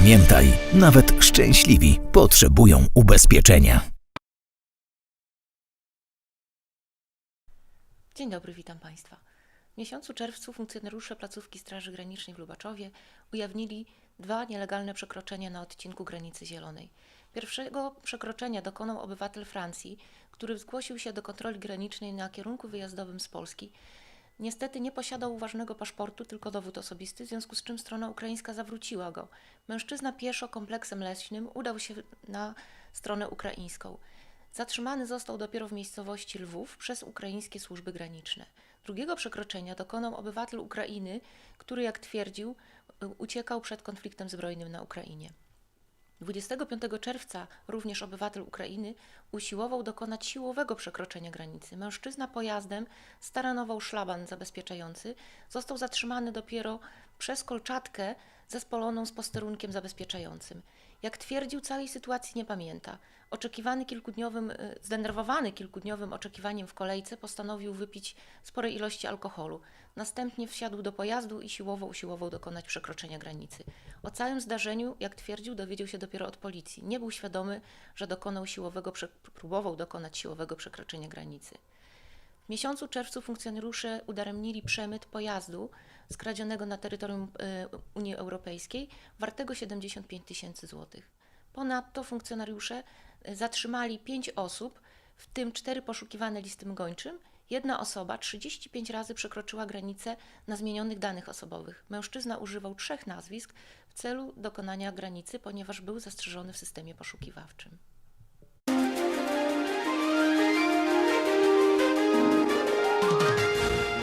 Pamiętaj, nawet szczęśliwi potrzebują ubezpieczenia. Dzień dobry, witam Państwa. W miesiącu czerwcu funkcjonariusze placówki Straży Granicznej w Lubaczowie ujawnili dwa nielegalne przekroczenia na odcinku granicy zielonej. Pierwszego przekroczenia dokonał obywatel Francji, który zgłosił się do kontroli granicznej na kierunku wyjazdowym z Polski. Niestety nie posiadał ważnego paszportu, tylko dowód osobisty, w związku z czym strona ukraińska zawróciła go. Mężczyzna pieszo kompleksem leśnym udał się na stronę ukraińską. Zatrzymany został dopiero w miejscowości Lwów przez ukraińskie służby graniczne. Drugiego przekroczenia dokonał obywatel Ukrainy, który, jak twierdził, uciekał przed konfliktem zbrojnym na Ukrainie. 25 czerwca również obywatel Ukrainy usiłował dokonać siłowego przekroczenia granicy. Mężczyzna pojazdem staranował szlaban zabezpieczający. Został zatrzymany dopiero przez kolczatkę zespoloną z posterunkiem zabezpieczającym. Jak twierdził, całej sytuacji nie pamięta. Oczekiwany kilkudniowym, y, zdenerwowany kilkudniowym oczekiwaniem w kolejce, postanowił wypić spore ilości alkoholu. Następnie wsiadł do pojazdu i siłowo usiłował dokonać przekroczenia granicy. O całym zdarzeniu, jak twierdził, dowiedział się dopiero od policji. Nie był świadomy, że dokonał siłowego, próbował dokonać siłowego przekroczenia granicy. W miesiącu czerwcu funkcjonariusze udaremnili przemyt pojazdu skradzionego na terytorium e, Unii Europejskiej wartego 75 tysięcy złotych. Ponadto funkcjonariusze e, zatrzymali pięć osób, w tym cztery poszukiwane listem gończym. Jedna osoba 35 razy przekroczyła granicę na zmienionych danych osobowych. Mężczyzna używał trzech nazwisk w celu dokonania granicy, ponieważ był zastrzeżony w systemie poszukiwawczym.